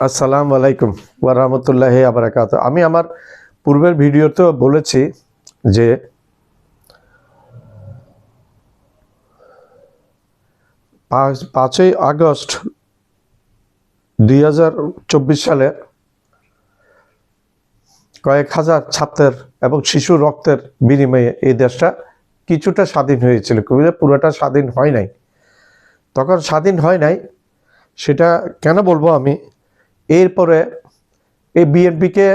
আসসালামু আলাইকুম ওয়া রাহমাতুল্লাহি ওয়া বারাকাতুহু। আমি আমার পূর্বের ভিডিওতেও বলেছি যে পাঁচ- পাঁচই আগস্ট দুই হাজার চব্বিশ সালে কয়েক হাজার ছাত্রের এবং শিশু রক্তের বিনিময়ে এই দেশটা কিছুটা স্বাধীন হয়েছিল। কবিরা পুরোটা স্বাধীন হয় নাই। তখন স্বাধীন হয় নাই, সেটা কেন বলব আমি? এরপরে এই বিএনপিকে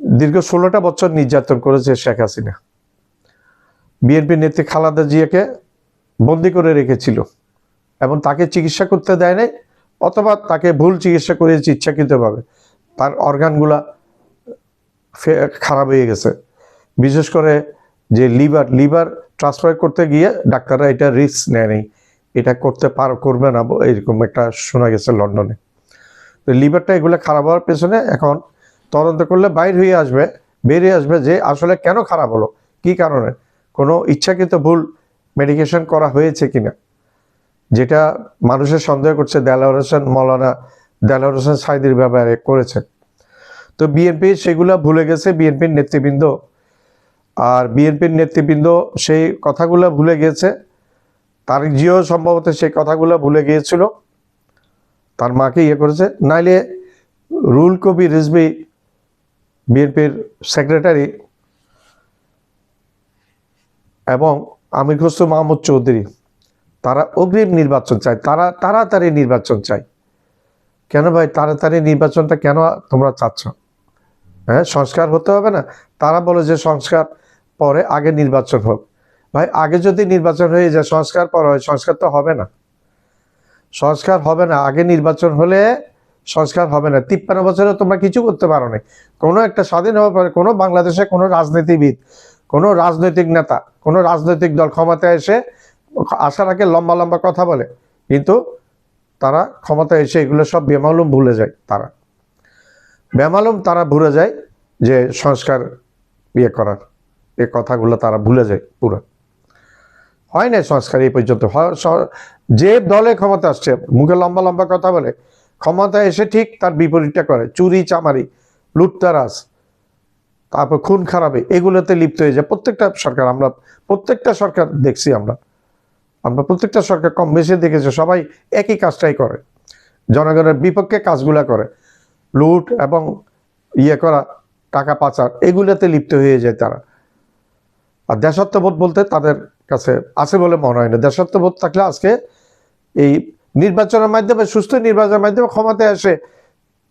দীর্ঘ ষোলোটা বছর নির্যাতন করেছে শেখ হাসিনা। বিএনপি নেত্রী খালাদা জিয়াকে বন্দি করে রেখেছিল এবং তাকে চিকিৎসা করতে দেয় নাই অথবা তাকে ভুল চিকিৎসা করেছে ইচ্ছাকৃতভাবে। তার অর্গানগুলা খারাপ হয়ে গেছে। বিশেষ করে যে লিভার লিভার ট্রান্সফার করতে গিয়ে ডাক্তাররা এটা রিস্ক নেয় এটা করতে পার করবে না এরকম একটা শোনা গেছে লন্ডনে। তো লিভারটা এগুলো খারাপ হওয়ার পেছনে এখন তদন্ত করলে বাইর হয়ে আসবে, বেরিয়ে আসবে যে আসলে কেন খারাপ হলো, কি কারণে, কোনো ইচ্ছাকৃত ভুল মেডিকেশন করা হয়েছে কিনা। যেটা মানুষের সন্দেহ করছে দেলাওয়ার হোসেন মৌলানা দেলাওয়ার হোসেন সাইদির ব্যাপারে করেছে। তো বিএনপি সেগুলো ভুলে গেছে বিএনপির নেতৃবৃন্দ। আর বিএনপির নেতৃবৃন্দ সেই কথাগুলো ভুলে গিয়েছে তারেক জিও সম্ভবত সেই কথাগুলো ভুলে গিয়েছিল। তার মাকে ইয়ে করেছে। নাইলে রুল কবি রিজবি বিএনপির সেক্রেটারি এবং আমির খসরু মাহমুদ চৌধুরী, তারা অগ্রিম নির্বাচন চায়। তারা তাড়াতাড়ি নির্বাচন চায়। কেন ভাই? তাড়াতাড়ি নির্বাচনটা কেন তোমরা চাচ্ছ? হ্যাঁ সংস্কার হতে হবে না? তারা বলে যে সংস্কার পরে আগে নির্বাচন হোক। ভাই, আগে যদি নির্বাচন হয়ে যায়, সংস্কার পর হয়, সংস্কার তো হবে না। সংস্কার হবে না। আগে নির্বাচন হলে সংস্কার হবে না। তিপ্পান্ন বছরে তোমরা কিছু করতে পারো না। কোনো একটা স্বাধীন হওয়ার পরে কোনো বাংলাদেশে কোনো রাজনীতিবিদ, কোনো রাজনৈতিক নেতা, কোনো রাজনৈতিক দল ক্ষমতায় এসে আসার আগে লম্বা লম্বা কথা বলে। কিন্তু তারা ক্ষমতায় এসে এগুলো সব বেমালুম ভুলে যায় তারা। বেমালুম তারা ভুলে যায় যে সংস্কার ইয়ে করার, এ কথাগুলো তারা ভুলে যায় পুরো। হয় না সংস্কার এই পর্যন্ত? যে দলে ক্ষমতা আসছে, মুখে লম্বা লম্বা কথা বলে, ক্ষমতা এসে ঠিক তার বিপরীতটা করে, চুরি, চামারি, লুটতারাজ, তারপর খুন খারাপে, এগুলোতে লিপ্ত হয়ে যায়। প্রত্যেকটা সরকার, আমরা প্রত্যেকটা সরকার দেখছি আমরা। আমরা প্রত্যেকটা সরকার কম বেশি দেখেছি, সবাই একই কাজটাই করে। জনগণের বিপক্ষে কাজগুলা করে। লুট এবং ইয়ে করা, টাকা পাচার, এগুলোতে লিপ্ত হয়ে যায় তারা। আর দেশাত্মবোধ বলতে তাদের কাছে আছে বলে মনে হয় না। দেশাত্মবোধ থাকলে আজকে এই নির্বাচনের মাধ্যমে, সুস্থ নির্বাচনের মাধ্যমে ক্ষমতায় আসে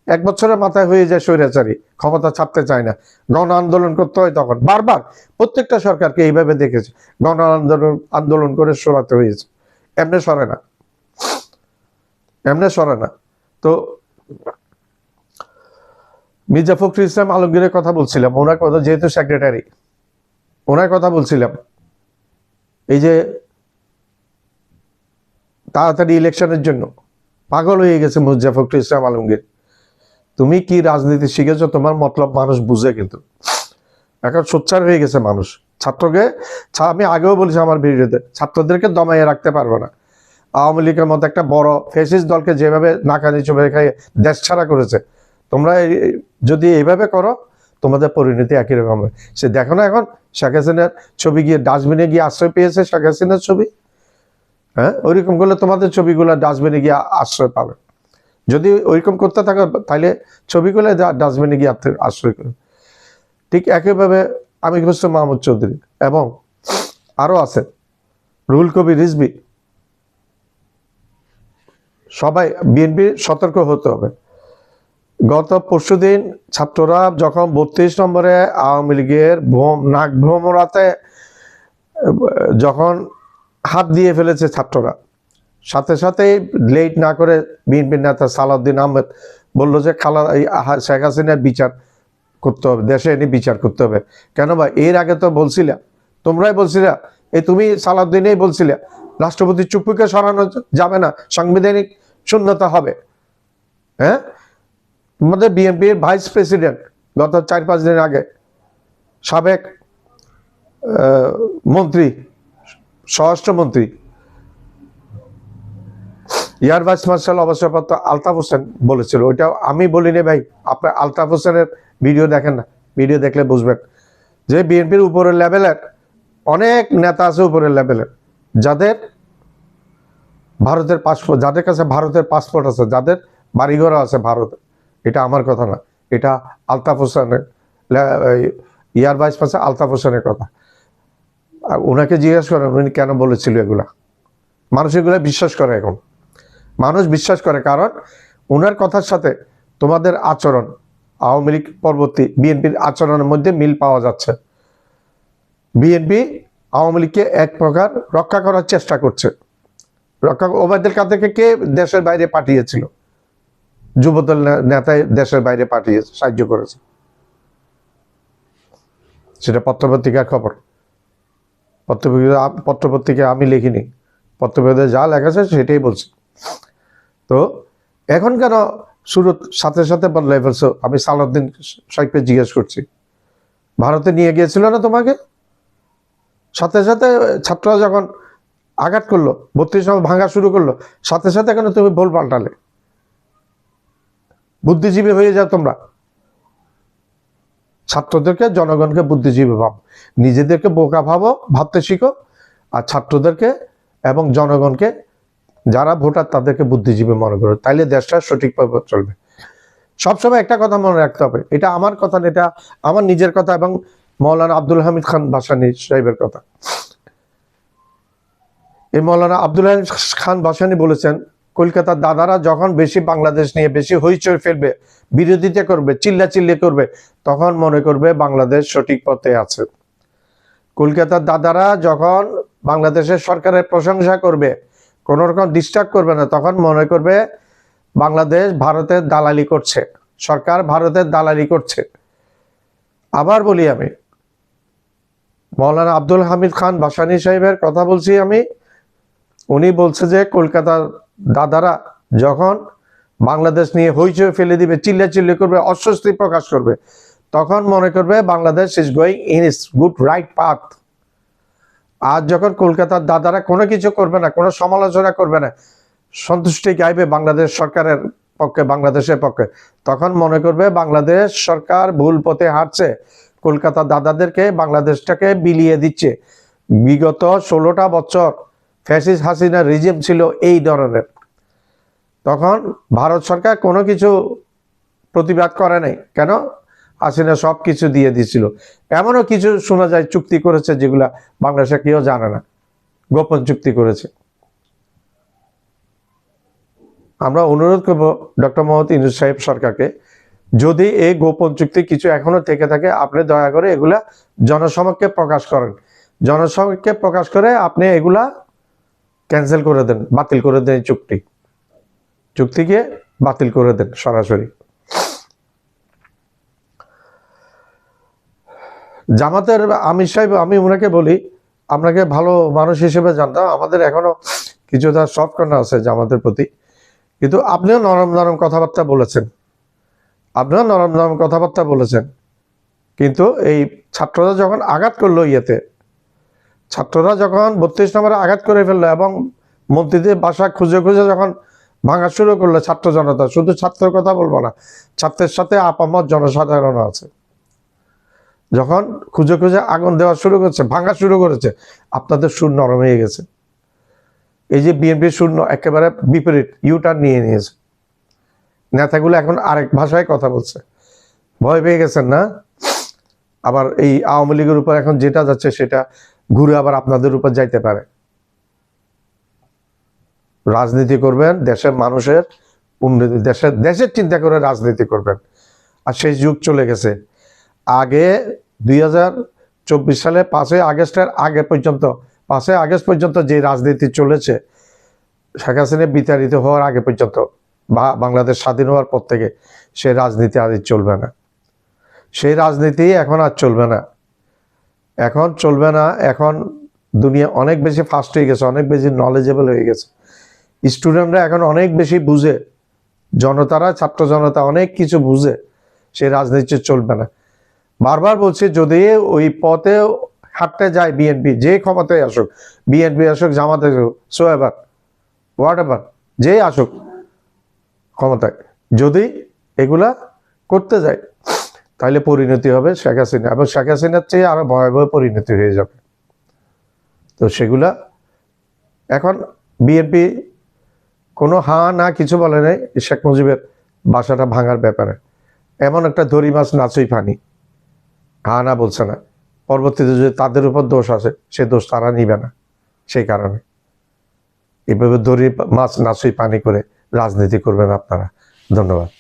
এক বছরের মাথায় হয়ে যায় স্বৈরাচারী। ক্ষমতা ছাপতে চায় না। গণ আন্দোলন করতে হয় তখন। বারবার প্রত্যেকটা সরকারকে এইভাবে দেখেছে। গণ আন্দোলন আন্দোলন করে সরাতে হয়েছে। এমনি সরে না। এমনি সরে না। তো মির্জা ফখরুল ইসলাম আলমগীরের কথা বলছিলাম। ওনার কথা, যেহেতু সেক্রেটারি ওনার কথা বলছিলাম। এই যে তাড়াতাড়ি ইলেকশনের জন্য পাগল হয়ে গেছে মির্জা ফখরুল ইসলাম আলমগীর। তুমি কি রাজনীতি শিখেছো? তোমার মতলব মানুষ বুঝে কিন্তু। এখন সোচ্চার হয়ে গেছে মানুষ। ছাত্রকে আমি আগেও বলেছি আমার ভিডিওতে, ছাত্রদেরকে দমাইয়ে রাখতে পারবে না। আওয়ামী লীগের মতো একটা বড় ফেসিস দলকে যেভাবে নাকানি চোখে দেশ ছাড়া করেছে। তোমরা যদি এইভাবে করো তোমাদের পরিণতি একই রকম হবে। সে দেখো না এখন, শেখ হাসিনার ছবি গিয়ে ডাস্টবিনে গিয়ে আশ্রয় পেয়েছে শেখ হাসিনার ছবি? হ্যাঁ? ওইরকম করলে তোমাদের ছবিগুলো ডাস্টবিনে গিয়ে আশ্রয় পাবে। যদি ওইরকম করতে থাকো, তাহলে ছবিগুলো ডাস্টবিনে গিয়ে আশ্রয় করবে ঠিক একইভাবে আমি ঘোষ মাহমুদ চৌধুরী এবং আরও আছে, রুহুল কবি রিজবি সবাই, বিএনপি সতর্ক হতে হবে। গত পরশুদিন ছাত্ররা যখন বত্রিশ নম্বরে আওয়ামী লীগের নাক ভ্রমরাতে যখন হাত দিয়ে ফেলেছে ছাত্ররা, সাথে সাথে লেট না করে বিএনপির নেতা সালাউদ্দিন আহমেদ বলল যে, খালা শেখ হাসিনার বিচার করতে হবে, দেশে এনে বিচার করতে হবে। কেন বা, এর আগে তো বলছিলা, তোমরাই বলছিলা এই তুমি সালাউদ্দিনেই বলছিলে, রাষ্ট্রপতি চুপ্পুকে সরানো যাবে না, সাংবিধানিক শূন্যতা হবে। হ্যাঁ? তোমাদের বিএনপির ভাইস প্রেসিডেন্ট গত চার পাঁচ দিন আগে সাবেক মন্ত্রী, স্বরাষ্ট্রমন্ত্রী, ইয়ার ভাইস মার্শাল অবসরপ্রাপ্ত আলতাফ হোসেন বলেছিল। ওইটা আমি বলিনি ভাই, আপনার আলতাফ হোসেনের ভিডিও দেখেন না, ভিডিও দেখলে বুঝবেন। যে বিএনপির উপরের লেভেলের অনেক নেতা আছে উপরের লেভেলের যাদের ভারতের পাসপোর্ট যাদের কাছে ভারতের পাসপোর্ট আছে, যাদের বাড়িঘর আছে ভারতে এটা আমার কথা না। এটা আলতাফ হোসেনের ইয়ার ভাইস পাশে আলতাফ হোসেনের কথা। ওনাকে জিজ্ঞেস করেন উনি কেন বলেছিল এগুলা? মানুষ এগুলো বিশ্বাস করে এখন। মানুষ বিশ্বাস করে কারণ ওনার কথার সাথে তোমাদের আচরণ, আওয়ামী লীগ পরবর্তী বিএনপির আচরণের মধ্যে মিল পাওয়া যাচ্ছে। বিএনপি আওয়ামী লীগকে এক প্রকার রক্ষা করার চেষ্টা করছে। রক্ষা, ওবায়দুল কাদেরকে কে দেশের বাইরে পাঠিয়েছিল? যুবদল নেতায় দেশের বাইরে পাঠিয়ে সাহায্য করেছে। সেটা পত্রপত্রিকার খবর। পত্রপত্রিকা পত্রপত্রিকায় আমি লিখিনি। পত্রপত্রিকায় যা লেখা আছে সেটাই বলছি। তো এখন কেন শুরু সাথে সাথে বদলাই ফেলছো? আমি সালাউদ্দিন সাহেবকে জিজ্ঞেস করছি। ভারতে নিয়ে গিয়েছিল না তোমাকে? সাথে সাথে ছাত্ররা যখন আঘাত করল, বত্রিশ ভাঙা শুরু করল, সাথে সাথে কেন তুমি ভুল পাল্টালে? বুদ্ধিজীবী হয়ে যাও তোমরা। ছাত্রদেরকে, জনগণকে বুদ্ধিজীবী ভাব। নিজেদেরকে বোকা ভাবো, ভাবতে শিখো, আর ছাত্রদেরকে এবং জনগণকে যারা ভোটার তাদেরকে বুদ্ধিজীবী মনে করো। তাইলে দেশটা সঠিকভাবে চলবে। সবসময় একটা কথা মনে রাখতে হবে, এটা আমার কথা না, এটা আমার নিজের কথা এবং মৌলানা আব্দুল হামিদ খান বাসানি সাহেবের কথা। এই মৌলানা আব্দুল হামিদ খান বাসানি বলেছেন কলকাতার দাদারা যখন বেশি বাংলাদেশ নিয়ে বেশি হইচই ফেলবে, বিরোধিতা করবে চিল্লা চিল্লি করবে, তখন মনে করবে বাংলাদেশ সঠিক পথে আছে। কলকাতার দাদারা যখন বাংলাদেশের সরকারের প্রশংসা করবে, কোনো রকম ডিস্টার্ব করবে না, তখন মনে করবে বাংলাদেশ ভারতের দালালি করছে, সরকার ভারতের দালালি করছে। আবার বলি আমি, মৌলানা আব্দুল হামিদ খান বাসানি সাহেবের কথা বলছি আমি, উনি বলছে যে কলকাতার দাদারা যখন বাংলাদেশ নিয়ে হইচই ফেলে দিবে চিল্লা চিল্লি করবে, অস্বস্তি প্রকাশ করবে, তখন মনে করবে Bangladesh is going in is good right path আজ যখন কলকাতার দাদারা কোনো কিছু করবে না, কোনো সমালোচনা করবে না, সন্তুষ্টি গাইবে বাংলাদেশ সরকারের পক্ষে, বাংলাদেশের পক্ষে, তখন মনে করবে বাংলাদেশ সরকার ভুল পথে হাঁটছে। কলকাতা দাদাদেরকে বাংলাদেশটাকে বিলিয়ে দিচ্ছে। বিগত ষোলোটা বছর ফ্যাসিস হাসিনা রিজিম ছিল এই ধরনের। তখন ভারত সরকার কোনো কিছু প্রতিবাদ করে নাই। কেন? হাসিনা সব কিছু দিয়ে দিয়েছিল। এমনও কিছু শোনা যায় চুক্তি করেছে যেগুলা বাংলাদেশে কেউ জানে না। গোপন চুক্তি করেছে। আমরা অনুরোধ করব ডক্টর মোহাম্মদ ইনুস সাহেব সরকারকে, যদি এই গোপন চুক্তি কিছু এখনও থেকে থাকে, আপনি দয়া করে এগুলা জনসমক্ষে প্রকাশ করেন। জনসমক্ষে প্রকাশ করে আপনি এগুলা ক্যান্সেল করে দেন, বাতিল করে দেন চুক্তি। চুক্তিকে বাতিল করে দেন সরাসরি। জামাতের আমির সাহেব, আমি ওনাকে বলি, আপনাকে ভালো মানুষ হিসেবে জানতাম, আমাদের এখনও কিছুটা সফট কর্নার আছে জামাতের প্রতি। কিন্তু আপনিও নরম নরম কথাবার্তা বলেছেন। আপনিও নরম নরম কথাবার্তা বলেছেন। কিন্তু এই ছাত্ররা যখন আঘাত করল ইয়েতে ছাত্ররা যখন বত্রিশ নম্বরে আঘাত করে ফেলল এবং মন্ত্রীদের বাসা খুঁজে খুঁজে যখন ভাঙা শুরু করল ছাত্র জনতা, শুধু ছাত্রের কথা বলব না, ছাত্রের সাথে আপামত জনসাধারণ আছে। যখন খুঁজে খুঁজে আগুন দেওয়া শুরু করছে, ভাঙা শুরু করেছে, আপনাদের সুর নরম হয়ে গেছে। এই যে বিএনপির শূন্য, একেবারে বিপরীত ইউটার নিয়ে নিয়েছে। নেতাগুলো এখন আরেক ভাষায় কথা বলছে। ভয় পেয়ে গেছেন না? আবার এই আওয়ামী লীগের উপর এখন যেটা যাচ্ছে সেটা ঘুরে আবার আপনাদের উপর যাইতে পারে। রাজনীতি করবেন, দেশের মানুষের উন্নতি, দেশের দেশের চিন্তা করে রাজনীতি করবেন। আর সেই যুগ চলে গেছে। আগে দুই হাজার চব্বিশ সালে পাঁচই আগস্টের আগে পর্যন্ত, পাঁচই আগস্ট পর্যন্ত যে রাজনীতি চলেছে, শেখ হাসিনা বিতাড়িত হওয়ার আগে পর্যন্ত বাংলাদেশ স্বাধীন হওয়ার পর থেকে, সেই রাজনীতি আর চলবে না। সেই রাজনীতি এখন আর চলবে না। এখন চলবে না। এখন দুনিয়া অনেক বেশি ফাস্ট হয়ে গেছে, অনেক বেশি নলেজেবল হয়ে গেছে। স্টুডেন্টরা এখন অনেক বেশি বুঝে। জনতারা, ছাত্র জনতা অনেক কিছু বুঝে, সে রাজনীতি চলবে না। বারবার বলছি, যদি ওই পথে হাঁটতে যায় বিএনপি যে ক্ষমতায় আসুক বিএনপি আসুক, জামাতে আসুক সো এবার হোয়াট এভার যে আসুক ক্ষমতায়, যদি এগুলা করতে যায় তাহলে পরিণতি হবে শেখ হাসিনা। এবং শেখ হাসিনার চেয়ে আরও ভয়াবহ পরিণতি হয়ে যাবে। তো সেগুলা এখন বিএনপি কোনো হা না কিছু বলে নাই শেখ মুজিবের বাসাটা ভাঙার ব্যাপারে। এমন একটা দড়ি মাছ নাচই ফানি। হা না বলছে না। পরবর্তীতে যদি তাদের উপর দোষ আছে সে দোষ তারা নিবে না সেই কারণে। এভাবে দড়ি মাছ নাচই পানি করে রাজনীতি করবেন আপনারা। ধন্যবাদ।